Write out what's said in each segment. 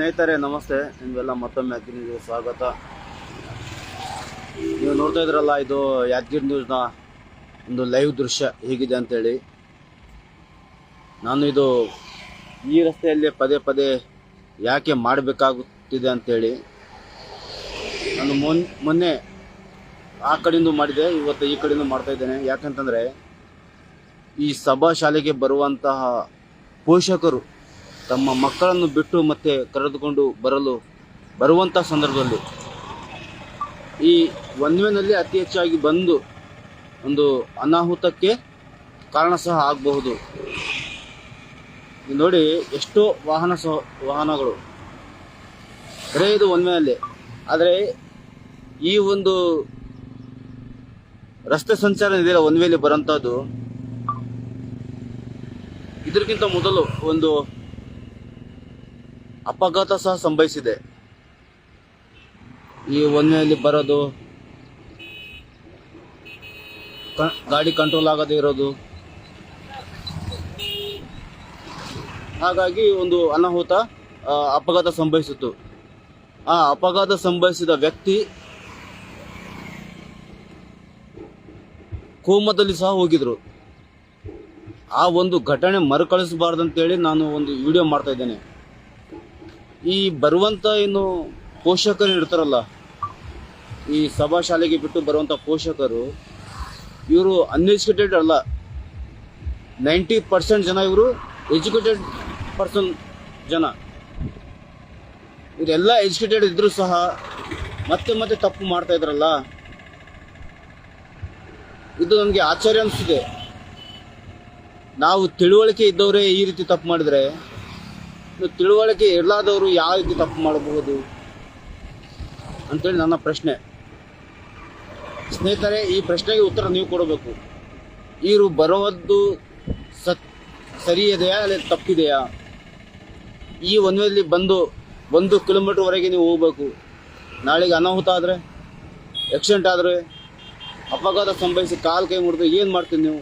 ಸ್ನೇಹಿತರೆ, ನಮಸ್ತೆ. ನಿಮಗೆಲ್ಲ ಮತ್ತೊಮ್ಮೆ ಅಗ್ನಿಗೆ ಸ್ವಾಗತ. ನೀವು ನೋಡ್ತಾ ಇದ್ರಲ್ಲ, ಇದು ಯಾದಗಿರಿ ನ್ಯೂಸ್ನ ಒಂದು ಲೈವ್ ದೃಶ್ಯ ಹೇಗಿದೆ ಅಂತೇಳಿ. ನಾನು ಇದು ಈ ರಸ್ತೆಯಲ್ಲಿ ಪದೇ ಪದೇ ಯಾಕೆ ಮಾಡಬೇಕಾಗುತ್ತಿದೆ ಅಂತೇಳಿ. ನಾನು ಮೊನ್, ಮೊನ್ನೆ ಆ ಕಡೆಯಿಂದ ಮಾಡಿದೆ, ಇವತ್ತು ಈ ಕಡೆಯಿಂದ ಮಾಡ್ತಾ ಇದ್ದೇನೆ. ಯಾಕಂತಂದರೆ ಈ ಸಭಾ ಶಾಲೆಗೆ ಬರುವಂತಹ ಪೋಷಕರು ತಮ್ಮ ಮಕ್ಕಳನ್ನು ಬಿಟ್ಟು ಮತ್ತೆ ಕರೆದುಕೊಂಡು ಬರಲು ಬರುವಂಥ ಸಂದರ್ಭದಲ್ಲಿ ಈ ಒನ್ವೇನಲ್ಲಿ ಅತಿ ಹೆಚ್ಚಾಗಿ ಬಂದು ಒಂದು ಅನಾಹುತಕ್ಕೆ ಕಾರಣ ಸಹ ಆಗಬಹುದು. ನೋಡಿ, ಎಷ್ಟೋ ವಾಹನ ಸಹ, ವಾಹನಗಳು ಬರೇ ಇದು ಆದರೆ ಈ ಒಂದು ರಸ್ತೆ ಸಂಚಾರ ಇದೆಯಲ್ಲ ಒನ್ವೇಲಿ ಬರೋಂಥದ್ದು ಇದಕ್ಕಿಂತ ಮೊದಲು ಒಂದು ಅಪಘಾತ ಸಹ ಸಂಭವಿಸಿದೆ ಈ ಒನ್ನೆಯಲ್ಲಿ ಬರೋದು ಗಾಡಿ ಕಂಟ್ರೋಲ್ ಆಗದೆ ಇರೋದು. ಹಾಗಾಗಿ ಒಂದು ಅನಾಹುತ ಅಪಘಾತ ಸಂಭವಿಸಿತು ಆ ಅಪಘಾತ ಸಂಭವಿಸಿದ ವ್ಯಕ್ತಿ ಕೋಮದಲ್ಲಿ ಸಹ ಹೋಗಿದ್ರು. ಆ ಒಂದು ಘಟನೆ ಮರುಕಳಿಸಬಾರ್ದಂತೇಳಿ ನಾನು ಒಂದು ವಿಡಿಯೋ ಮಾಡ್ತಾ ಇದ್ದೇನೆ. ಈ ಬರುವಂಥ ಏನು ಪೋಷಕರು ಇರ್ತಾರಲ್ಲ, ಈ ಸಭಾ ಶಾಲೆಗೆ ಬಿಟ್ಟು ಬರುವಂಥ ಪೋಷಕರು, ಇವರು ಅನ್ಎಜುಕೇಟೆಡ್ ಅಲ್ಲ. ನೈಂಟಿ ಪರ್ಸೆಂಟ್ ಜನ ಇವರು ಎಜುಕೇಟೆಡ್ ಪರ್ಸನ್ ಜನ. ಇವರೆಲ್ಲ ಎಜುಕೇಟೆಡ್ ಇದ್ದರೂ ಸಹ ಮತ್ತೆ ಮತ್ತೆ ತಪ್ಪು ಮಾಡ್ತಾ ಇದ್ರಲ್ಲ. ಇದು ನನಗೆ ಆಶ್ಚರ್ಯ ಅನಿಸ್ತಿದೆ ನಾವು ತಿಳುವಳಿಕೆ ಇದ್ದವರೇ ಈ ರೀತಿ ತಪ್ಪು ಮಾಡಿದ್ರೆ ತಿಳುವಳಿಕೆ ಇರಲಾದವರು ಯಾವ ರೀತಿ ತಪ್ಪು ಮಾಡಬಹುದು ಅಂತೇಳಿ ನನ್ನ ಪ್ರಶ್ನೆ. ಸ್ನೇಹಿತರೆ, ಈ ಪ್ರಶ್ನೆಗೆ ಉತ್ತರ ನೀವು ಕೊಡಬೇಕು. ಇವರು ಬರೋದು ಸತ್ ಸರಿ ಇದೆಯಾ ಅಲ್ಲ ತಪ್ಪಿದೆಯಾ? ಈ ಒಂದಲ್ಲಿ ಬಂದು ಒಂದು ಕಿಲೋಮೀಟರ್ವರೆಗೆ ನೀವು ಹೋಗಬೇಕು. ನಾಳೆಗೆ ಅನಾಹುತ ಆದರೆ ಆಕ್ಸಿಡೆಂಟ್ ಆದರೆ, ಅಪಘಾತ ಸಂಭವಿಸಿ ಕಾಲು ಕೈ ಮುಡಿದ್ರೆ ಏನು ಮಾಡ್ತೀನಿ ನೀವು?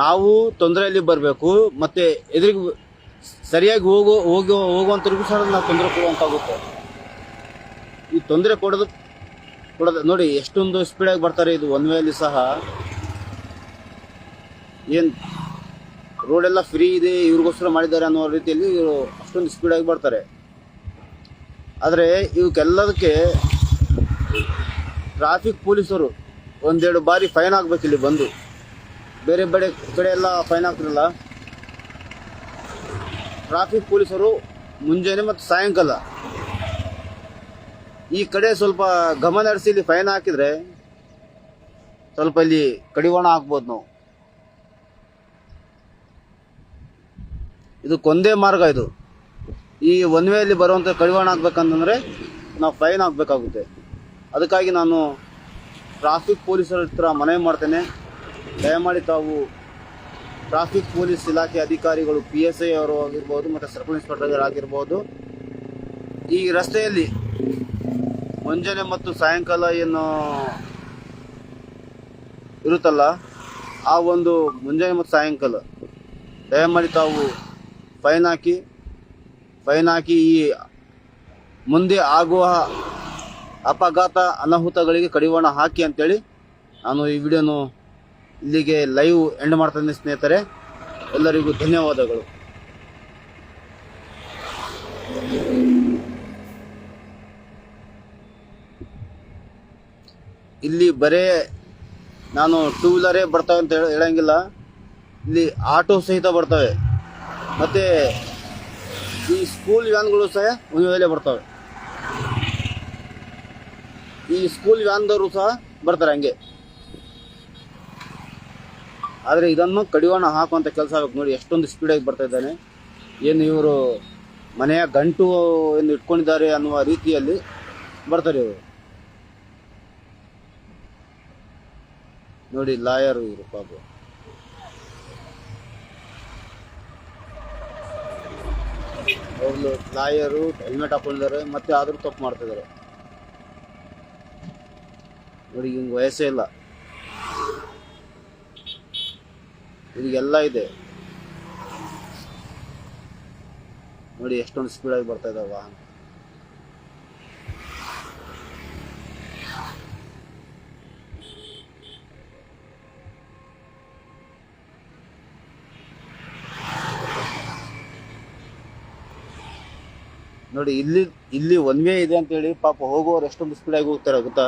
ನಾವು ತೊಂದರೆಯಲ್ಲಿ ಬರಬೇಕು, ಮತ್ತೆ ಎದುರಿಗೆ ಸರಿಯಾಗಿ ಹೋಗೋ ಹೋಗೋ ಹೋಗುವಂಥವ್ರಿಗೂ ಸಹ ನಾವು ತೊಂದರೆ ಕೊಡುವಂತಾಗುತ್ತೆ. ಈ ತೊಂದರೆ ಕೊಡೋದು ಕೊಡೋದು, ನೋಡಿ, ಎಷ್ಟೊಂದು ಸ್ಪೀಡಾಗಿ ಬರ್ತಾರೆ ಇದು ಒನ್ ವೇಲಿ ಸಹ. ಏನು ರೋಡೆಲ್ಲ ಫ್ರೀ ಇದೆ, ಇವ್ರಿಗೋಸ್ಕರ ಮಾಡಿದ್ದಾರೆ ಅನ್ನೋ ರೀತಿಯಲ್ಲಿ ಇವರು ಅಷ್ಟೊಂದು ಸ್ಪೀಡಾಗಿ ಬರ್ತಾರೆ. ಆದರೆ ಇವಕ್ಕೆಲ್ಲದಕ್ಕೆ ಟ್ರಾಫಿಕ್ ಪೊಲೀಸರು ಒಂದೆರಡು ಬಾರಿ ಫೈನ್ ಆಗಬೇಕು ಇಲ್ಲಿ ಬಂದು. ಬೇರೆ ಬೇರೆ ಕಡೆ ಎಲ್ಲ ಫೈನ್ ಹಾಕ್ತಿರಲ್ಲ ಟ್ರಾಫಿಕ್ ಪೊಲೀಸರು ಮುಂಜಾನೆ ಮತ್ತು ಸಾಯಂಕಾಲ. ಈ ಕಡೆ ಸ್ವಲ್ಪ ಗಮನ ಹರಿಸಿ ಇಲ್ಲಿ ಫೈನ್ ಹಾಕಿದ್ರೆ ಸ್ವಲ್ಪ ಇಲ್ಲಿ ಕಡಿವಾಣ ಹಾಕ್ಬೋದು ನಾವು. ಇದು ಕೊಂದೇ ಮಾರ್ಗ ಇದು. ಈ ಒನ್ ವೇಯಲ್ಲಿ ಬರುವಂಥ ಕಡಿವಾಣ ಹಾಕ್ಬೇಕಂತಂದ್ರೆ ನಾವು ಫೈನ್ ಹಾಕಬೇಕಾಗುತ್ತೆ ಅದಕ್ಕಾಗಿ ನಾನು ಟ್ರಾಫಿಕ್ ಪೊಲೀಸರ ಹತ್ರ ಮನವಿ ಮಾಡ್ತೇನೆ. ದಯಮಾಡಿ ತಾವು ಟ್ರಾಫಿಕ್ ಪೊಲೀಸ್ ಇಲಾಖೆ ಅಧಿಕಾರಿಗಳು ಪಿ ಎಸ್ ಐ ಅವರು ಆಗಿರ್ಬೋದು, ಮತ್ತು ಸರ್ಕಲ್ ಇನ್ಸ್ಪೆಕ್ಟರ್ ಆಗಿರ್ಬೋದು, ಈ ರಸ್ತೆಯಲ್ಲಿ ಮುಂಜಾನೆ ಮತ್ತು ಸಾಯಂಕಾಲ ಏನು ಇರುತ್ತಲ್ಲ, ಆ ಒಂದು ಮುಂಜಾನೆ ಮತ್ತು ಸಾಯಂಕಾಲ, ದಯಮಾಡಿ ತಾವು ಫೈನ್ ಹಾಕಿ ಫೈನ್ ಹಾಕಿ ಈ ಮುಂದೆ ಆಗುವ ಅಪಘಾತ ಅನಾಹುತಗಳಿಗೆ ಕಡಿವಾಣ ಹಾಕಿ ಅಂತೇಳಿ ನಾನು ಈ ವಿಡಿಯೋನು ಇಲ್ಲಿಗೆ ಲೈವ್ ಎಂಡ್ ಮಾಡ್ತಾನೆ ಸ್ನೇಹಿತರೆ. ಎಲ್ಲರಿಗೂ ಧನ್ಯವಾದಗಳು. ಇಲ್ಲಿ ಬರೇ ನಾನು ಟೂ ವೀಲರೇ ಬರ್ತವೆ ಅಂತ ಹೇಳ- ಹೇಳಂಗಿಲ್ಲ. ಇಲ್ಲಿ ಆಟೋ ಸಹಿತ ಬರ್ತವೆ. ಮತ್ತು ಈ ಸ್ಕೂಲ್ ವ್ಯಾನ್ಗಳು ಸಹ ಒಂದು ಬರ್ತವೆ. ಈ ಸ್ಕೂಲ್ ವ್ಯಾನ್ದವರು ಸಹ ಬರ್ತಾರೆ ಹಂಗೆ. ಆದರೆ ಇದನ್ನು ಕಡಿವಾಣ ಹಾಕುವಂಥ ಕೆಲಸ ಆಗಬೇಕು ನೋಡಿ, ಎಷ್ಟೊಂದು ಸ್ಪೀಡಾಗಿ ಬರ್ತಾ ಇದ್ದಾನೆ. ಏನು ಇವರು ಮನೆಯ ಗಂಟು ಏನು ಇಟ್ಕೊಂಡಿದ್ದಾರೆ ಅನ್ನುವ ರೀತಿಯಲ್ಲಿ ಬರ್ತಾರೆ ಇವರು. ನೋಡಿ, ಲಾಯರು ಇವರು ಪಾಪ. ಅವರು ಲಾಯರು ಹೆಲ್ಮೆಟ್ ಹಾಕೊಂಡಿದ್ದಾರೆ, ಮತ್ತೆ ಆದರೂ ತಪ್ಪು ಮಾಡ್ತಿದ್ದಾರೆ ನೋಡಿ, ಹಿಂಗೆ ವಯಸ್ಸೇ ಇಲ್ಲ. ಇದಕ್ಕೆಲ್ಲ ಇದೆ. ನೋಡಿ ಎಷ್ಟೊಂದು ಸ್ಪೀಡಾಗಿ ಬರ್ತಾ ಇದ್ದಾವೆ ವಾಹನ. ನೋಡಿ ಇಲ್ಲಿ ಇಲ್ಲಿ ಒನ್ ವೇ ಇದೆ ಅಂತೇಳಿ ಪಾಪ ಹೋಗೋರು ಎಷ್ಟೊಂದು ಸ್ಪೀಡಾಗಿ ಹೋಗ್ತಾರೆ ಗೊತ್ತಾ?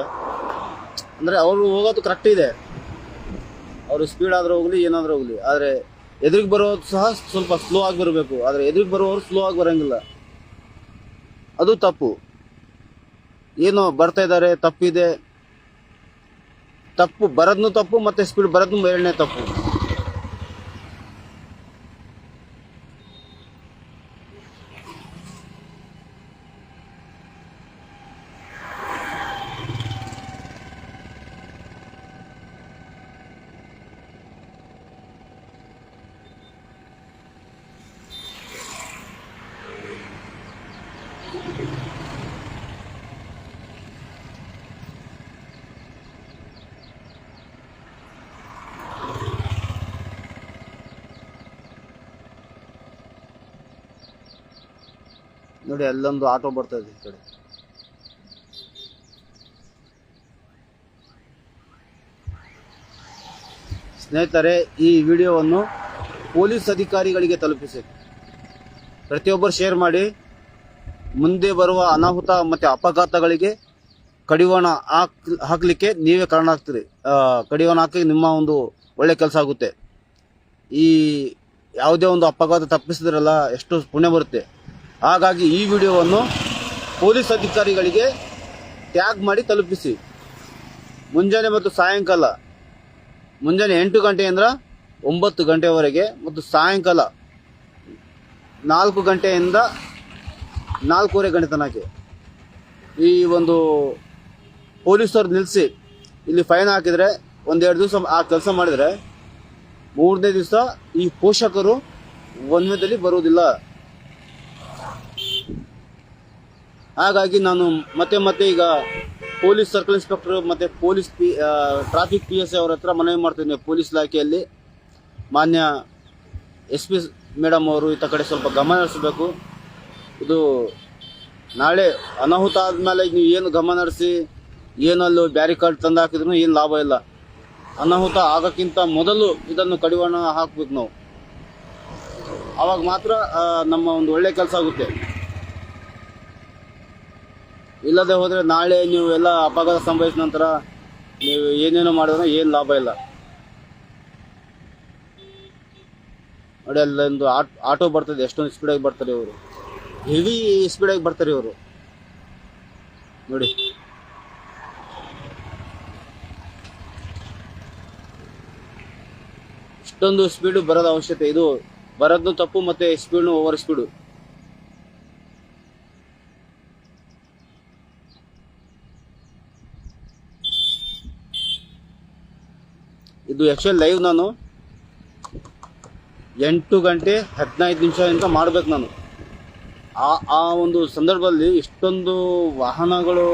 ಅಂದ್ರೆ ಅವರು ಹೋಗೋದು ಕರೆಕ್ಟ್ ಇದೆ. ಅವರು ಸ್ಪೀಡ್ ಆದ್ರೂ ಹೋಗ್ಲಿ, ಏನಾದ್ರೂ ಹೋಗ್ಲಿ. ಆದ್ರೆ ಎದುರಿಗೆ ಬರೋದು ಸಹ ಸ್ವಲ್ಪ ಸ್ಲೋ ಆಗಿ ಬರಬೇಕು. ಆದ್ರೆ ಎದುರಿಗೆ ಬರೋರು ಸ್ಲೋ ಆಗಿ ಬರಂಗಿಲ್ಲ. ಅದು ತಪ್ಪು. ಏನು ಬರ್ತಾ ಇದ್ದಾರೆ ತಪ್ಪಿದೆ. ತಪ್ಪು, ಬರದ್ನು ತಪ್ಪು, ಮತ್ತೆ ಸ್ಪೀಡ್ ಬರದ್ನು ಎರಡನೇ ತಪ್ಪು. ನೋಡಿ, ಅಲ್ಲೊಂದು ಆಟೋ ಬರ್ತಾ ಇದೆ ಈ ಕಡೆ. ಸ್ನೇಹಿತರೆ, ಈ ವಿಡಿಯೋವನ್ನು ಪೊಲೀಸ್ ಅಧಿಕಾರಿಗಳಿಗೆ ತಲುಪಿಸಿ. ಪ್ರತಿಯೊಬ್ಬರು ಶೇರ್ ಮಾಡಿ. ಮುಂದೆ ಬರುವ ಅನಾಹುತ ಮತ್ತು ಅಪಘಾತಗಳಿಗೆ ಕಡಿವಾಣ ಹಾಕ್, ಹಾಕಲಿಕ್ಕೆ ನೀವೇ ಕಾರಣ ಆಗ್ತೀರಿ. ಕಡಿವಾಣ ಹಾಕಿ ನಿಮ್ಮ ಒಂದು ಒಳ್ಳೆ ಕೆಲಸ ಆಗುತ್ತೆ. ಈ ಯಾವುದೇ ಒಂದು ಅಪಘಾತ ತಪ್ಪಿಸಿದ್ರಲ್ಲ ಎಷ್ಟು ಪುಣ್ಯ ಬರುತ್ತೆ. ಹಾಗಾಗಿ ಈ ವಿಡಿಯೋವನ್ನು ಪೊಲೀಸ್ ಅಧಿಕಾರಿಗಳಿಗೆ ಟ್ಯಾಗ್ ಮಾಡಿ ತಲುಪಿಸಿ. ಮುಂಜಾನೆ ಮತ್ತು ಸಾಯಂಕಾಲ, ಮುಂಜಾನೆ ಎಂಟು ಗಂಟೆಯಿಂದ ಒಂಬತ್ತು ಗಂಟೆವರೆಗೆ ಮತ್ತು ಸಾಯಂಕಾಲ ನಾಲ್ಕು ಗಂಟೆಯಿಂದ ನಾಲ್ಕೂವರೆ ಗಂಟೆ ಈ ಒಂದು ಪೊಲೀಸರು ನಿಲ್ಲಿಸಿ ಇಲ್ಲಿ ಫೈನ್ ಹಾಕಿದರೆ ಒಂದೆರಡು ದಿವಸ ಆ ಕೆಲಸ ಮಾಡಿದರೆ ಮೂರನೇ ದಿವಸ ಈ ಪೋಷಕರು ಒಂದನೇದಲ್ಲಿ ಬರುವುದಿಲ್ಲ. ಹಾಗಾಗಿ ನಾನು ಮತ್ತೆ ಮತ್ತೆ ಈಗ ಪೊಲೀಸ್ ಸರ್ಕಲ್ ಇನ್ಸ್ಪೆಕ್ಟರ್ ಮತ್ತು police P traffic P S ಅವ್ರ ಹತ್ರ ಮನವಿ ಮಾಡ್ತೀನಿ ಪೊಲೀಸ್ ಇಲಾಖೆಯಲ್ಲಿ. ಮಾನ್ಯ ಎಸ್ ಪಿ ಮೇಡಮ್ ಅವರು ಈತ ಕಡೆ ಸ್ವಲ್ಪ ಗಮನ ಹರಿಸಬೇಕು. ಇದು ನಾಳೆ ಅನಾಹುತ ಆದಮೇಲೆ ನೀವು ಏನು ಗಮನ ನಡೆಸಿ ಏನಲ್ಲಿ ಬ್ಯಾರಿಕಾರ್ಡ್ ತಂದು ಹಾಕಿದ್ರು ಏನು ಲಾಭ ಇಲ್ಲ. ಅನಾಹುತ ಆಗೋಕ್ಕಿಂತ ಮೊದಲು ಇದನ್ನು ಕಡಿವಾಣ ಹಾಕ್ಬೇಕು ನಾವು. ಆವಾಗ ಮಾತ್ರ ನಮ್ಮ ಒಂದು ಒಳ್ಳೆ ಕೆಲಸ ಆಗುತ್ತೆ. ಇಲ್ಲದೆ ಹೋದರೆ ನಾಳೆ ನೀವು ಎಲ್ಲ ಅಪಘಾತ ಸಂಭವಿಸಿದ ನಂತರ ನೀವು ಏನೇನೋ ಮಾಡಿದ್ರೆ ಏನು ಲಾಭ ಇಲ್ಲ. ನೋಡಿ, ಅಲ್ಲೊಂದು ಆಟ್, ಆಟೋ ಬರ್ತದೆ, ಎಷ್ಟೊಂದು ಸ್ಪೀಡಾಗಿ ಬರ್ತಾರೆ ಇವರು. ಹೆವಿ ಸ್ಪೀಡಾಗಿ ಬರ್ತಾರೆ ಇವರು. ನೋಡಿ. ಇಷ್ಟೊಂದು ಸ್ಪೀಡು ಬರೋದ ಅವಶ್ಯಕತೆ. ಇದು ಬರೋದು ತಪ್ಪು ಮತ್ತೆ ಸ್ಪೀಡ್ನು ಓವರ್ ಸ್ಪೀಡ್ ಇದು ಆ್ಯಕ್ಚುಲಿ ಲೈವ್ ನಾನು ಎಂಟು ಗಂಟೆ ಹದಿನೈದು ನಿಮಿಷದಿಂದ ಮಾಡ್ಬೇಕು ನಾನು. ಆ ಆ ಒಂದು ಸಂದರ್ಭದಲ್ಲಿ ಇಷ್ಟೊಂದು ವಾಹನಗಳು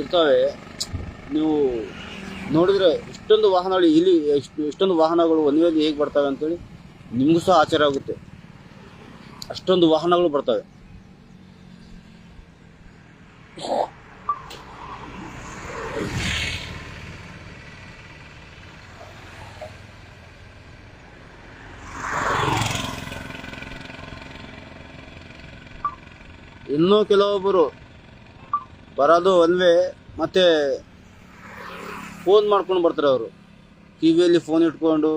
ಇರ್ತವೆ. ನೀವು ನೋಡಿದರೆ ಇಷ್ಟೊಂದು ವಾಹನಗಳು ಇಲ್ಲಿ, ಇಷ್ಟು, ಇಷ್ಟೊಂದು ವಾಹನಗಳು ಒಂದೇ ಹೇಗೆ ಬರ್ತವೆ ಅಂತೇಳಿ ನಿಮಗೂ ಸಹ ಆಶ್ಚರ್ಯ ಆಗುತ್ತೆ. ಅಷ್ಟೊಂದು ವಾಹನಗಳು ಬರ್ತವೆ. ಇನ್ನೂ ಕೆಲವೊಬ್ಬರು ಬರೋದು ಒಂದ್ವೇ ಮತ್ತೆ ಫೋನ್ ಮಾಡ್ಕೊಂಡು ಬರ್ತಾರೆ ಅವರು. ಕಿವಿಯಲ್ಲಿ ಫೋನ್ ಇಟ್ಕೊಂಡು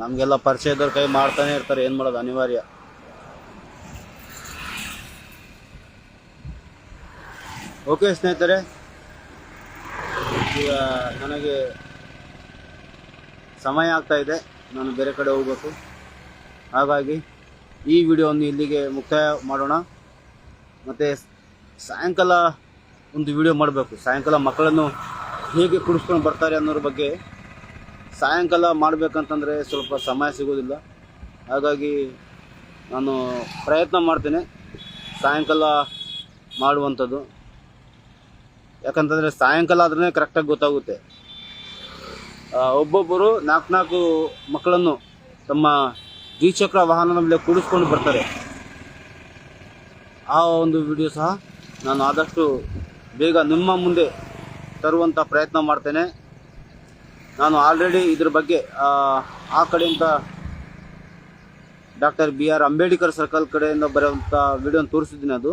ನಮಗೆಲ್ಲ ಪರಿಚಯ ಇದ್ದವ್ರ ಕೈ ಮಾಡ್ತಾನೆ ಇರ್ತಾರೆ, ಏನು ಮಾಡೋದು, ಅನಿವಾರ್ಯ. ಓಕೆ ಸ್ನೇಹಿತರೆ ಈಗ ನನಗೆ ಸಮಯ ಆಗ್ತಾ ಇದೆ. ನಾನು ಬೇರೆ ಕಡೆ ಹೋಗ್ಬೇಕು. ಹಾಗಾಗಿ ಈ ವಿಡಿಯೋವನ್ನು ಇಲ್ಲಿಗೆ ಮುಕ್ತಾಯ ಮಾಡೋಣ. ಮತ್ತು ಸಾಯಂಕಾಲ ಒಂದು ವಿಡಿಯೋ ಮಾಡಬೇಕು. ಸಾಯಂಕಾಲ ಮಕ್ಕಳನ್ನು ಹೇಗೆ ಕುಡಿಸ್ಕೊಂಡು ಬರ್ತಾರೆ ಅನ್ನೋದ್ರ ಬಗ್ಗೆ ಸಾಯಂಕಾಲ ಮಾಡಬೇಕಂತಂದರೆ ಸ್ವಲ್ಪ ಸಮಯ ಸಿಗೋದಿಲ್ಲ. ಹಾಗಾಗಿ ನಾನು ಪ್ರಯತ್ನ ಮಾಡ್ತೇನೆ. ಸಾಯಂಕಾಲ ಮಾಡುವಂಥದ್ದು. ಯಾಕಂತಂದರೆ ಸಾಯಂಕಾಲ ಆದ್ರೇ ಕರೆಕ್ಟಾಗಿ ಗೊತ್ತಾಗುತ್ತೆ. ಒಬ್ಬೊಬ್ಬರು ನಾಲ್ಕು ನಾಲ್ಕು ಮಕ್ಕಳನ್ನು ತಮ್ಮ ದ್ವಿಚಕ್ರ ವಾಹನದ ಮೇಲೆ ಕೂಡಿಸ್ಕೊಂಡು ಬರ್ತಾರೆ. ಆ ಒಂದು ವಿಡಿಯೋ ಸಹ ನಾನು ಆದಷ್ಟು ಬೇಗ ನಿಮ್ಮ ಮುಂದೆ ತರುವಂಥ ಪ್ರಯತ್ನ ಮಾಡ್ತೇನೆ. ನಾನು ಆಲ್ರೆಡಿ ಇದ್ರ ಬಗ್ಗೆ ಆ, ಕಡೆಯಿಂದ doctor B R Ambedkar circle ಕಡೆಯಿಂದ ಬರುವಂಥ ವಿಡಿಯೋನ ತೋರಿಸಿದ್ದೀನಿ ಅದು.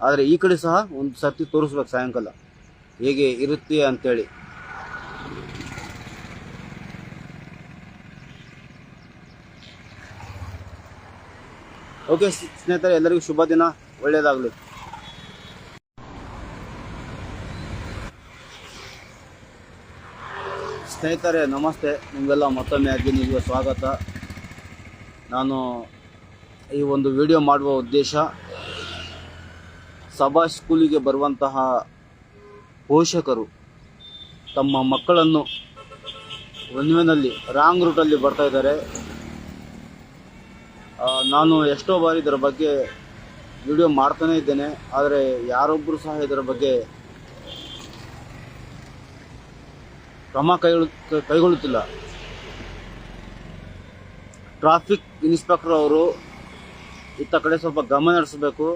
ಆದರೆ ಈ ಕಡೆ ಸಹ ಒಂದು ಸರ್ತಿ ತೋರಿಸ್ಬೇಕು ಸಾಯಂಕಾಲ. ಹೇಗೆ ಇರುತ್ತೆ ಅಂತೇಳಿ. ಓಕೆ, ಸ್ನೇಹಿತರೆ, ಎಲ್ಲರಿಗೂ ಶುಭ ದಿನ, ಒಳ್ಳೆಯದಾಗಲಿ. ಸ್ನೇಹಿತರೆ, ನಮಸ್ತೆ. ನಿಮಗೆಲ್ಲ ಮತ್ತೊಮ್ಮೆ ಅರ್ಜುನಿಗೆ ಸ್ವಾಗತ. ನಾನು ಈ ಒಂದು ವಿಡಿಯೋ ಮಾಡುವ ಉದ್ದೇಶ, ಸಭಾ ಸ್ಕೂಲಿಗೆ ಬರುವಂತಹ ಪೋಷಕರು ತಮ್ಮ ಮಕ್ಕಳನ್ನು ಒನ್ವೆನಲ್ಲಿ ರಾಂಗ್ ರೂಟಲ್ಲಿ ಬರ್ತಾ ಇದ್ದಾರೆ. ನಾನು ಎಷ್ಟೋ ಬಾರಿ ಇದರ ಬಗ್ಗೆ ವಿಡಿಯೋ ಮಾಡ್ತಾನೇ ಇದ್ದೇನೆ, ಆದರೆ ಯಾರೊಬ್ಬರು ಸಹ ಇದರ ಬಗ್ಗೆ ಕ್ರಮ ಕೈಗೊಳ್ಳು, ಕೈಗೊಳ್ಳುತ್ತಿಲ್ಲ. ಟ್ರಾಫಿಕ್ ಇನ್ಸ್ಪೆಕ್ಟರ್ ಅವರು ಇತ್ತ ಕಡೆ ಸ್ವಲ್ಪ ಗಮನ ಹರಿಸಬೇಕು.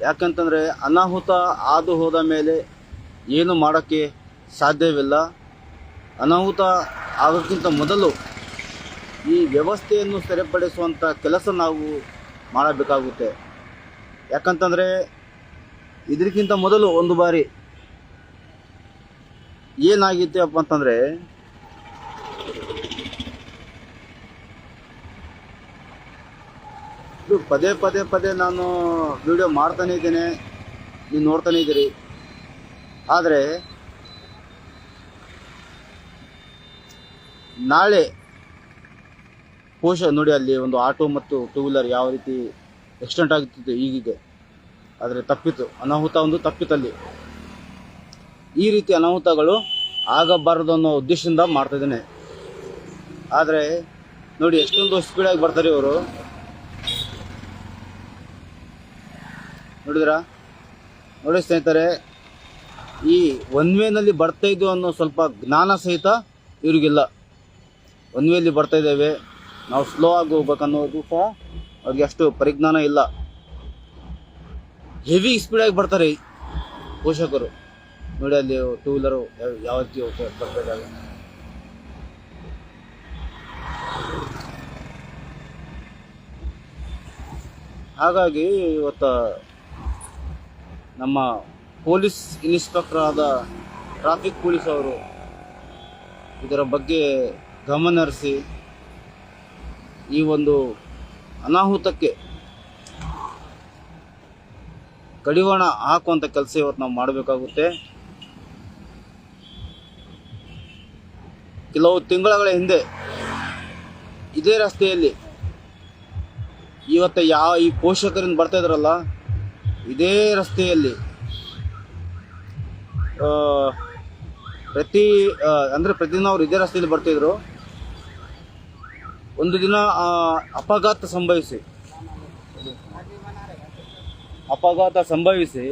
ಯಾಕಂತಂದರೆ ಅನಾಹುತ ಹಾದು ಹೋದ ಮೇಲೆ ಏನು ಮಾಡೋಕ್ಕೆ ಸಾಧ್ಯವಿಲ್ಲ. ಅನಾಹುತ ಆಗೋಕ್ಕಿಂತ ಮೊದಲು ಈ ವ್ಯವಸ್ಥೆಯನ್ನು ಸರಿಪಡಿಸುವಂಥ ಕೆಲಸ ನಾವು ಮಾಡಬೇಕಾಗುತ್ತೆ. ಯಾಕಂತಂದರೆ ಇದಕ್ಕಿಂತ ಮೊದಲು ಒಂದು ಬಾರಿ ಏನಾಗಿತ್ತಪ್ಪ ಅಂತಂದರೆ ಇದು ಪದೇ ಪದೇ ಪದೇ ನಾನು ವಿಡಿಯೋ ಮಾಡ್ತಾನೇ ಇದ್ದೇನೆ. ನೀವು ನೋಡ್ತಾನೇ ಇದ್ದೀರಿ. ಆದರೆ ನಾಳೆ ಪೋಷ ನೋಡಿ ಅಲ್ಲಿ ಒಂದು ಆಟೋ ಮತ್ತು ಟೂ ವೀಲರ್ ಯಾವ ರೀತಿ ಎಕ್ಸಿಡೆಂಟ್ ಆಗುತ್ತಿತ್ತು ಈಗಿದೆ ಆದರೆ ತಪ್ಪಿತು ಅನಾಹುತ ಒಂದು ತಪ್ಪಿತಲ್ಲಿ ಈ ರೀತಿ ಅನಾಹುತಗಳು ಆಗಬಾರದು ಅನ್ನೋ ಉದ್ದೇಶದಿಂದ ಮಾಡ್ತಾ ಇದ್ದೇನೆ. ಆದರೆ ನೋಡಿ ಎಷ್ಟೊಂದು ಸ್ಪೀಡಾಗಿ ಬರ್ತಾರೆ ಇವರು. ನೋಡಿದ್ರಾ? ನೋಡಿ ಸ್ನೇಹಿತರೆ ಈ ಒನ್ ವೇನಲ್ಲಿ ಬರ್ತಾ ಇದ್ದು ಅನ್ನೋ ಸ್ವಲ್ಪ ಜ್ಞಾನ ಸಹಿತ ಇವ್ರಿಗಿಲ್ಲ. ಒನ್ ವೇಲಿ ಬರ್ತಾ ಇದ್ದೇವೆ. ನಾವು ಸ್ಲೋ ಆಗಿ ಹೋಗ್ಬೇಕನ್ನೋದು ಸಹ ಅವ್ರಿಗೆ ಅಷ್ಟು ಪರಿಜ್ಞಾನ ಇಲ್ಲ. ಹೆವಿ ಸ್ಪೀಡಾಗಿ ಬರ್ತಾರೆ ಪೋಷಕರು. ನೋಡಿ ಅಲ್ಲಿ ಟೂ ವೀಲರು ಯಾವ ರೀತಿ ಬರ್ಬೇಕಾಗ ಹಾಗಾಗಿ ಇವತ್ತು ನಮ್ಮ ಪೊಲೀಸ್ ಇನ್ಸ್ಪೆಕ್ಟರ್ ಆದ ಟ್ರಾಫಿಕ್ ಪೊಲೀಸ್ ಅವರು ಇದರ ಬಗ್ಗೆ ಗಮನ ಹರಿಸಿ ಈ ಒಂದು ಅನಾಹುತಕ್ಕೆ ಕಡಿವಾಣ ಹಾಕುವಂಥ ಕೆಲಸ ಇವತ್ತು ನಾವು ಮಾಡಬೇಕಾಗುತ್ತೆ. ಕೆಲವು ತಿಂಗಳ ಹಿಂದೆ ಇದೇ ರಸ್ತೆಯಲ್ಲಿ ಇವತ್ತು ಯಾವ ಈ ಪೋಷಕರಿಂದ ಬರ್ತಾ ಇದ್ರಲ್ಲ, ಇದೇ ರಸ್ತೆಯಲ್ಲಿ ಪ್ರತಿ ಅಂದರೆ ಪ್ರತಿದಿನ ಅವರು ಇದೇ ರಸ್ತೆಯಲ್ಲಿ ಬರ್ತಿದ್ರು. ಒಂದು ದಿನ ಅಪಘಾತ ಸಂಭವಿಸಿ. ಅಪಘಾತ ಸಂಭವಿಸಿ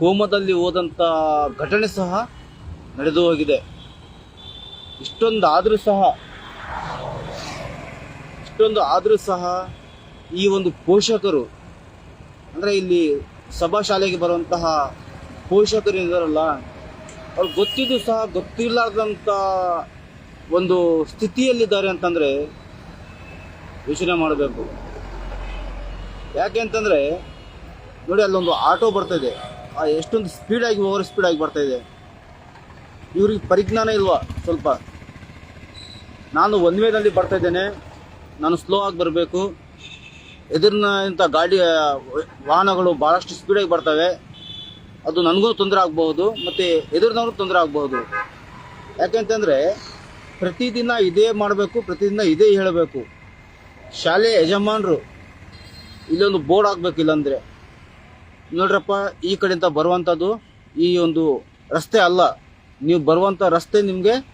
ಕೋಮದಲ್ಲಿ ಹೋದಂಥ ಘಟನೆ ಸಹ ನಡೆದು ಹೋಗಿದೆ. ಇಷ್ಟೊಂದು ಆದರೂ ಸಹ, ಇಷ್ಟೊಂದು ಆದರೂ ಸಹ ಈ ಒಂದು ಪೋಷಕರು, ಅಂದರೆ ಇಲ್ಲಿ ಸಭಾ ಶಾಲೆಗೆ ಬರುವಂತಹ ಪೋಷಕರು ಇದ್ದಾರಲ್ಲ, ಅವ್ರು ಗೊತ್ತಿದ್ದು ಸಹ ಗೊತ್ತಿಲ್ಲದಂಥ ಒಂದು ಸ್ಥಿತಿಯಲ್ಲಿದ್ದಾರೆ ಅಂತಂದರೆ ಯೋಚನೆ ಮಾಡಬೇಕು. ಯಾಕೆ ಅಂತಂದರೆ, ನೋಡಿ ಅಲ್ಲೊಂದು ಆಟೋ ಬರ್ತಾ ಇದೆ. ಆ ಎಷ್ಟೊಂದು ಸ್ಪೀಡಾಗಿ ಓವರ್ ಸ್ಪೀಡಾಗಿ ಬರ್ತಾಯಿದೆ ಇವ್ರಿಗೆ ಪರಿಜ್ಞಾನ ಇಲ್ವಾ ಸ್ವಲ್ಪ? ನಾನು ಒನ್ ವೇದಲ್ಲಿ ಬರ್ತಾ ಇದ್ದೇನೆ. ನಾನು ಸ್ಲೋ ಆಗಿ ಬರಬೇಕು. ಎದುರಿನ ಇಂಥ ಗಾಡಿ, ವಾಹನಗಳು ಭಾಳಷ್ಟು ಸ್ಪೀಡಾಗಿ ಬರ್ತವೆ. ಅದು ನನಗೂ ತೊಂದರೆ ಆಗ್ಬಹುದು, ಮತ್ತು ಎದುರಿನವ್ರು ತೊಂದರೆ ಆಗಬಹುದು. ಯಾಕೆಂತಂದರೆ, ಪ್ರತಿದಿನ ಇದೇ ಮಾಡಬೇಕು, ಪ್ರತಿದಿನ ಇದೇ ಹೇಳಬೇಕು. ಶಾಲೆ ಯಜಮಾನರು, ಇಲ್ಲೊಂದು ಬೋರ್ಡ್ ಆಗಬೇಕು ಇಲ್ಲಾಂದರೆ. ನೋಡ್ರಪ್ಪ, ಈ ಕಡೆಯಿಂದ ಬರುವಂಥದ್ದು ಈ ಒಂದು ರಸ್ತೆ ಅಲ್ಲ. ನೀವು ಬರುವಂಥ ರಸ್ತೆ ನಿಮಗೆ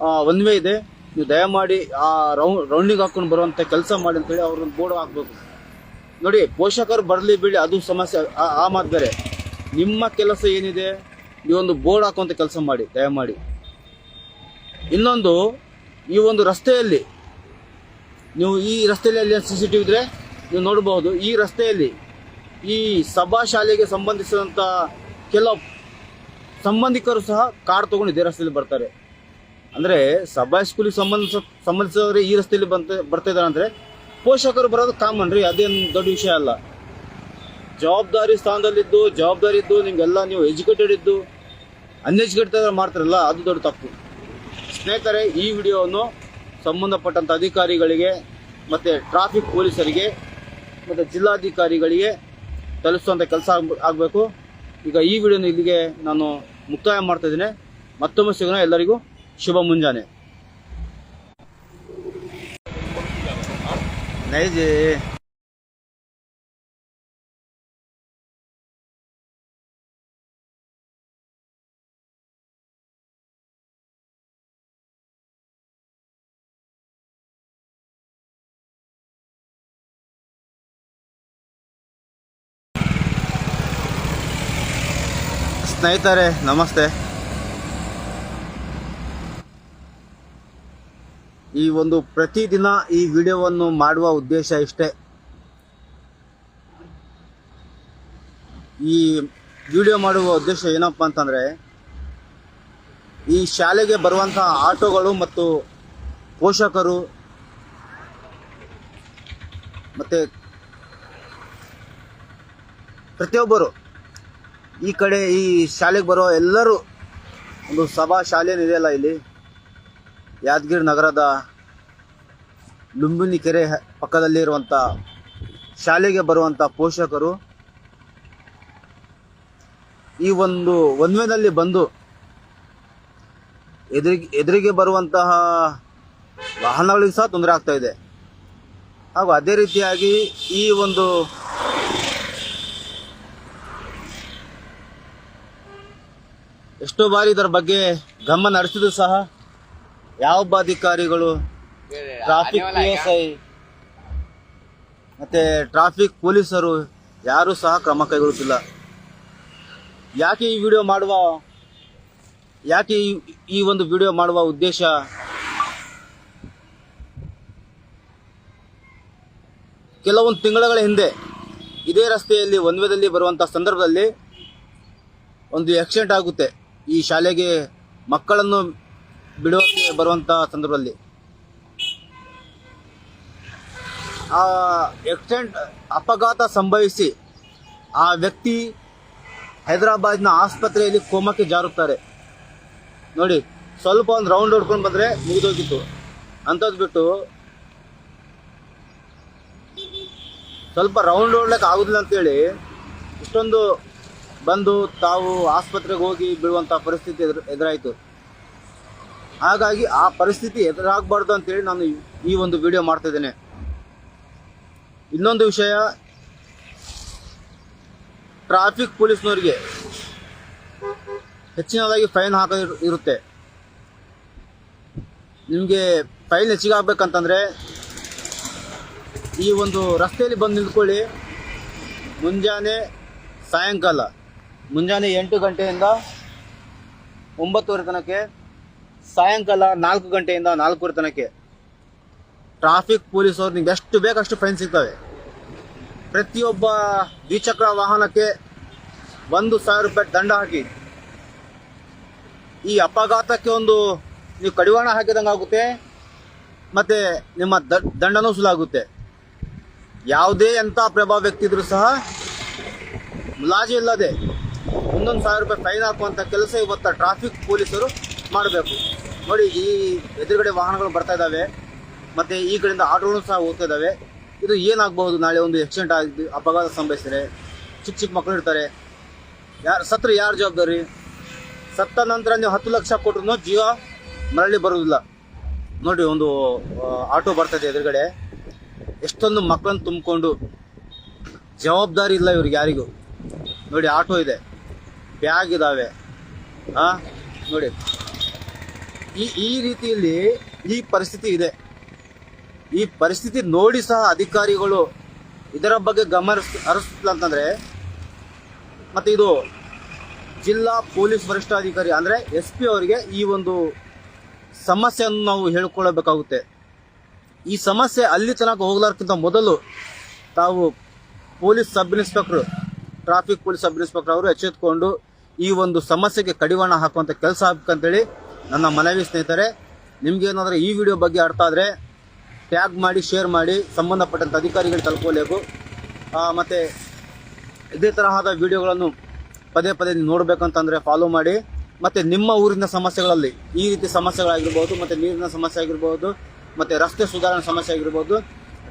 ಒನ್ ವೇ ಇದೆ. ನೀವು ದಯಮಾಡಿ ಆ ರೌಂಡ್ ರೌಂಡಿಗೆ ಹಾಕೊಂಡು ಬರುವಂಥ ಕೆಲಸ ಮಾಡಿ ಅಂತೇಳಿ ಅವ್ರನ್ನ ಬೋರ್ಡ್ ಹಾಕ್ಬೇಕು. ನೋಡಿ, ಪೋಷಕರು ಬರಲಿ ಬಿಡಿ, ಅದು ಸಮಸ್ಯೆ, ಆ- ಮಾತು ಬೇರೆ ನಿಮ್ಮ ಕೆಲಸ ಏನಿದೆ ಈ ಒಂದು ಬೋರ್ಡ್ ಹಾಕುವಂಥ ಕೆಲಸ ಮಾಡಿ, ದಯಮಾಡಿ. ಇನ್ನೊಂದು, ಈ ಒಂದು ರಸ್ತೆಯಲ್ಲಿ, ನೀವು ಈ ರಸ್ತೆಯಲ್ಲಿ ಅಲ್ಲಿ ಸಿ ಸಿ ಟಿ ಇದ್ರೆ ನೀವು ನೋಡಬಹುದು, ಈ ರಸ್ತೆಯಲ್ಲಿ ಈ ಸಭಾ ಶಾಲೆಗೆ ಸಂಬಂಧಿಸಿದಂಥ ಕೆಲವು ಸಂಬಂಧಿಕರು ಸಹ ಕಾರ್ ತೊಗೊಂಡು ಇದೇ ರಸ್ತೆಯಲ್ಲಿ ಬರ್ತಾರೆ. ಅಂದರೆ ಸಭಾ ಸ್ಕೂಲಿಗೆ ಸಂಬಂಧಿಸ, ಸಂಬಂಧಿಸಿದವರು ಈ ರಸ್ತೆಯಲ್ಲಿ ಬಂತ ಬರ್ತಾ ಇದ್ದಾರೆ ಅಂದರೆ ಪೋಷಕರು ಬರೋದು ಕಾಮನ್ ರೀ, ಅದೇನು ದೊಡ್ಡ ವಿಷಯ ಅಲ್ಲ. ಜವಾಬ್ದಾರಿ ಸ್ಥಾನದಲ್ಲಿದ್ದು, ಜವಾಬ್ದಾರಿ ಇದ್ದು, ನಿಮಗೆಲ್ಲ ನೀವು ಎಜುಕೇಟೆಡ್ ಇದ್ದು, ಅನ್ಎಜುಕೇಟೆಡ್ ಮಾಡ್ತಾರಲ್ಲ, ಅದು ದೊಡ್ಡ ತಪ್ಪು. ಸ್ನೇಹಿತರೆ, ಈ ವಿಡಿಯೋವನ್ನು ಸಂಬಂಧಪಟ್ಟಂಥ ಅಧಿಕಾರಿಗಳಿಗೆ ಮತ್ತು ಟ್ರಾಫಿಕ್ ಪೊಲೀಸರಿಗೆ ಮತ್ತು ಜಿಲ್ಲಾಧಿಕಾರಿಗಳಿಗೆ ತಲುಪಿಸುವಂಥ ಕೆಲಸ ಆಗಬೇಕು. ಈಗ ಈ ವಿಡಿಯೋನ ಇಲ್ಲಿಗೆ ನಾನು ಮುಕ್ತಾಯ ಮಾಡ್ತಾ ಮತ್ತೊಮ್ಮೆ ಸಿಗೋಣ. ಎಲ್ಲರಿಗೂ ಶುಭ ಮುಂಜಾನೆ. ನೈಜಿ. ಸ್ನೇಹಿತರೆ, ನಮಸ್ತೆ. ಈ ಒಂದು ಪ್ರತಿದಿನ ಈ ವಿಡಿಯೋವನ್ನು ಮಾಡುವ ಉದ್ದೇಶ ಇಷ್ಟೇ. ಈ ವಿಡಿಯೋ ಮಾಡುವ ಉದ್ದೇಶ ಏನಪ್ಪ ಅಂತಂದರೆ, ಈ ಶಾಲೆಗೆ ಬರುವಂತಹ ಆಟೋಗಳು ಮತ್ತು ಪೋಷಕರು ಮತ್ತು ಪ್ರತಿಯೊಬ್ಬರು ಈ ಕಡೆ ಈ ಶಾಲೆಗೆ ಬರೋ ಎಲ್ಲರೂ ಒಂದು ಸಭಾ ಶಾಲೆ ಇದೆಯಲ್ಲ ಇಲ್ಲಿ? ಯಾದಗಿರಿ ನಗರದ ಲುಂಬಿನಿ ಕೆರೆ ಪಕ್ಕದಲ್ಲಿ ಇರುವಂಥ ಶಾಲೆಗೆ ಬರುವಂಥ ಪೋಷಕರು ಈ ಒಂದು ಒನ್ವೆನಲ್ಲಿ ಬಂದು ಎದುರಿಗೆ ಎದುರಿಗೆ ಬರುವಂತಹ ವಾಹನಗಳಿಗೆ ಸಹ ತೊಂದರೆ ಆಗ್ತಾ ಇದೆ. ಹಾಗೂ ಅದೇ ರೀತಿಯಾಗಿ ಈ ಒಂದು ಎಷ್ಟೋ ಬಾರಿ ಇದರ ಬಗ್ಗೆ ಗಮನ ನಡೆಸಿದ್ರು ಸಹ ಯಾವೊಬ್ಬ ಅಧಿಕಾರಿಗಳು ಟ್ರಾಫಿಕ್ ಪಿ ಎಸ್ ಐ ಮತ್ತೆ ಟ್ರಾಫಿಕ್ ಪೊಲೀಸರು ಯಾರೂ ಸಹ ಕ್ರಮ ಕೈಗೊಳ್ಳುತ್ತಿಲ್ಲ. ಯಾಕೆ ಈ ವಿಡಿಯೋ ಮಾಡುವ, ಯಾಕೆ ಈ ಒಂದು ವಿಡಿಯೋ ಮಾಡುವ ಉದ್ದೇಶ? ಕೆಲವೊಂದು ತಿಂಗಳ ಹಿಂದೆ ಇದೇ ರಸ್ತೆಯಲ್ಲಿ ಒನ್ವೇದಲ್ಲಿ ಬರುವಂಥ ಸಂದರ್ಭದಲ್ಲಿ ಒಂದು ಆಕ್ಸಿಡೆಂಟ್ ಆಗುತ್ತೆ. ಈ ಶಾಲೆಗೆ ಮಕ್ಕಳನ್ನು ಬಿಡುವಕ್ಕೆ ಬರುವಂಥ ಸಂದರ್ಭದಲ್ಲಿ. ಆ ಎಕ್ಸಿಡೆಂಟ್ ಅಪಘಾತ ಸಂಭವಿಸಿ ಆ ವ್ಯಕ್ತಿ ಹೈದರಾಬಾದ್ನ ಆಸ್ಪತ್ರೆಯಲ್ಲಿ ಕೋಮಕ್ಕೆ ಜಾರುತ್ತಾರೆ. ನೋಡಿ, ಸ್ವಲ್ಪ ಒಂದು ರೌಂಡ್ ಹೊಡ್ಕೊಂಡು ಬಂದರೆ ಮುಗಿದೋಗಿತ್ತು. ಅಂಥದ್ದು ಬಿಟ್ಟು ಸ್ವಲ್ಪ ರೌಂಡ್ ಹೊಡ್ಲಿಕ್ಕೆ ಆಗುದಿಲ್ಲ ಅಂತೇಳಿ ಇಷ್ಟೊಂದು ಬಂದು ತಾವು ಆಸ್ಪತ್ರೆಗೆ ಹೋಗಿ ಬೀಳುವಂಥ ಪರಿಸ್ಥಿತಿ ಎದುರು ಎದುರಾಯಿತು. ಹಾಗಾಗಿ ಆ ಪರಿಸ್ಥಿತಿ ಎದುರಾಗಬಾರ್ದು ಅಂತೇಳಿ ನಾನು ಈ- ಒಂದು ವಿಡಿಯೋ ಮಾಡ್ತಾ ಇದ್ದೇನೆ. ಇನ್ನೊಂದು ವಿಷಯ ಟ್ರಾಫಿಕ್ ಪೊಲೀಸ್ನವರಿಗೆ ಹೆಚ್ಚಿನದಾಗಿ ಫೈನ್ ಹಾಕೋದು ಇರುತ್ತೆ. ನಿಮಗೆ ಫೈನ್ ಹೆಚ್ಚಿಗೆ ಆಗ್ಬೇಕಂತಂದರೆ ಈ ಒಂದು ರಸ್ತೆಯಲ್ಲಿ ಬಂದು ನಿಂತ್ಕೊಳ್ಳಿ. ಮುಂಜಾನೆ ಸಾಯಂಕಾಲ. ಮುಂಜಾನೆ ಎಂಟು ಗಂಟೆಯಿಂದ ಒಂಬತ್ತುವರೆ ತನಕ, ಸಾಯಂಕಾಲ ನಾಲ್ಕು ಗಂಟೆಯಿಂದ ನಾಲ್ಕೂವರೆ ತನಕ ಟ್ರಾಫಿಕ್ ಪೊಲೀಸವ್ರು ನಿಮ್ಗೆ ಎಷ್ಟು ಬೇಕಷ್ಟು ಫೈನ್ ಸಿಗ್ತವೆ. ಪ್ರತಿಯೊಬ್ಬ ದ್ವಿಚಕ್ರ ವಾಹನಕ್ಕೆ ಒಂದು ಸಾವಿರ ರೂಪಾಯಿ ದಂಡ ಹಾಕಿ. ಈ ಅಪಘಾತಕ್ಕೆ ಒಂದು ನೀವು ಕಡಿವಾಣ ಹಾಕಿದಂಗೆ ಆಗುತ್ತೆ, ಮತ್ತೆ ನಿಮ್ಮ ದಂಡನೂ ಸುಲಾಗುತ್ತೆ. ಯಾವುದೇ ಎಂಥ ಪ್ರಭಾವ ವ್ಯಕ್ತಿ ಇದ್ರೂ ಸಹ ಮುಲಾಜಿ ಇಲ್ಲದೆ ಒಂದೊಂದು ಸಾವಿರ ರೂಪಾಯಿ ಫೈನ್ ಹಾಕುವಂಥ ಕೆಲಸ ಇವತ್ತು ಟ್ರಾಫಿಕ್ ಪೊಲೀಸರು ಮಾಡಬೇಕು. ನೋಡಿ, ಈ ಎದುರುಗಡೆ ವಾಹನಗಳು ಬರ್ತಾ ಇದ್ದಾವೆ, ಮತ್ತು ಈ ಕಡೆಯಿಂದ ಆಟೋಗಳು ಸಹ ಹೋಗ್ತಾ ಇದ್ದಾವೆ. ಇದು ಏನಾಗಬಹುದು? ನಾಳೆ ಒಂದು ಆಕ್ಸಿಡೆಂಟ್ ಆಗಿ ಅಪಘಾತ ಸಂಭವಿಸಿದರೆ ಚಿಕ್ಕ ಚಿಕ್ಕ ಮಕ್ಕಳು ಇರ್ತಾರೆ. ಯಾರು, ಸತ್ರ ಯಾರು ಜವಾಬ್ದಾರಿ? ಸತ್ತ ನಂತರ ನೀವು ಹತ್ತು ಲಕ್ಷ ಕೊಟ್ಟರು ಜೀವ ಮರಳಿ ಬರುವುದಿಲ್ಲ. ನೋಡಿ, ಒಂದು ಆಟೋ ಆಟೋ ಬರ್ತದೆ ಎದುರುಗಡೆ. ಎಷ್ಟೊಂದು ಮಕ್ಕಳನ್ನು ತುಂಬಿಕೊಂಡು ಜವಾಬ್ದಾರಿ ಇಲ್ಲ ಇವ್ರಿಗೆ ಯಾರಿಗೂ. ನೋಡಿ, ಆಟೋ ಇದೆ. ಬ್ಯಾಗ್ ಇದಾವೆ. ಆ? ನೋಡಿ. ಈ ಈ ರೀತಿಯಲ್ಲಿ ಈ ಪರಿಸ್ಥಿತಿ ಇದೆ. ಈ ಪರಿಸ್ಥಿತಿ ನೋಡಿ ಸಹ ಅಧಿಕಾರಿಗಳು ಇದರ ಬಗ್ಗೆ ಗಮನ ಹರಿಸ್ತಿಲ್ಲ ಅಂತಂದ್ರೆ, ಮತ್ತೆ ಇದು ಜಿಲ್ಲಾ ಪೊಲೀಸ್ ವರಿಷ್ಠಾಧಿಕಾರಿ ಅಂದ್ರೆ ಎಸ್ ಪಿ ಅವರಿಗೆ ಈ ಒಂದು ಸಮಸ್ಯೆಯನ್ನು ನಾವು ಹೇಳಿಕೊಳ್ಳಬೇಕಾಗುತ್ತೆ ಈ ಸಮಸ್ಯೆ ಅಲ್ಲಿ ತನಕ ಹೋಗ್ಲಾರ್ಕಿಂತ ಮೊದಲು ತಾವು police sub inspector, traffic police sub inspector ಅವರು ಎಚ್ಚೆತ್ಕೊಂಡು ಈ ಒಂದು ಸಮಸ್ಯೆಗೆ ಕಡಿವಾಣ ಹಾಕುವಂತ ಕೆಲಸ ಆಗ್ಬೇಕಂತೇಳಿ ನನ್ನ ಮನವಿ ಸ್ನೇಹಿತರೆ, ನಿಮ್ಗೆ ಏನಾದರೂ ಈ ವಿಡಿಯೋ ಬಗ್ಗೆ ಅರ್ಥ ಆದರೆ ಟ್ಯಾಗ್ ಮಾಡಿ ಶೇರ್ ಮಾಡಿ, ಸಂಬಂಧಪಟ್ಟಂತ ಅಧಿಕಾರಿಗಳು ತಲುಪಲೇಕು ಮತ್ತು ಇದೇ ತರಹದ ವಿಡಿಯೋಗಳನ್ನು ಪದೇ ಪದೇ ನೋಡ್ಬೇಕಂತಂದ್ರೆ ಫಾಲೋ ಮಾಡಿ, ಮತ್ತೆ ನಿಮ್ಮ ಊರಿನ ಸಮಸ್ಯೆಗಳಲ್ಲಿ ಈ ರೀತಿ ಸಮಸ್ಯೆಗಳಾಗಿರ್ಬೋದು, ಮತ್ತೆ ನೀರಿನ ಸಮಸ್ಯೆ ಆಗಿರ್ಬೋದು ಮತ್ತೆ ರಸ್ತೆ ಸುಧಾರಣೆ ಸಮಸ್ಯೆ ಆಗಿರ್ಬೋದು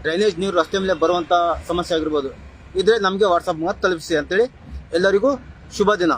ಡ್ರೈನೇಜ್ ನೀರು ರಸ್ತೆ ಮೇಲೆ ಬರುವಂಥ ಸಮಸ್ಯೆ ಆಗಿರ್ಬೋದು ಇದ್ರೆ ನಮಗೆ ವಾಟ್ಸಪ್ ಮೂಲಕ ತಲುಪಿಸಿ ಅಂತೇಳಿ ಎಲ್ಲರಿಗೂ ಶುಭ ದಿನ.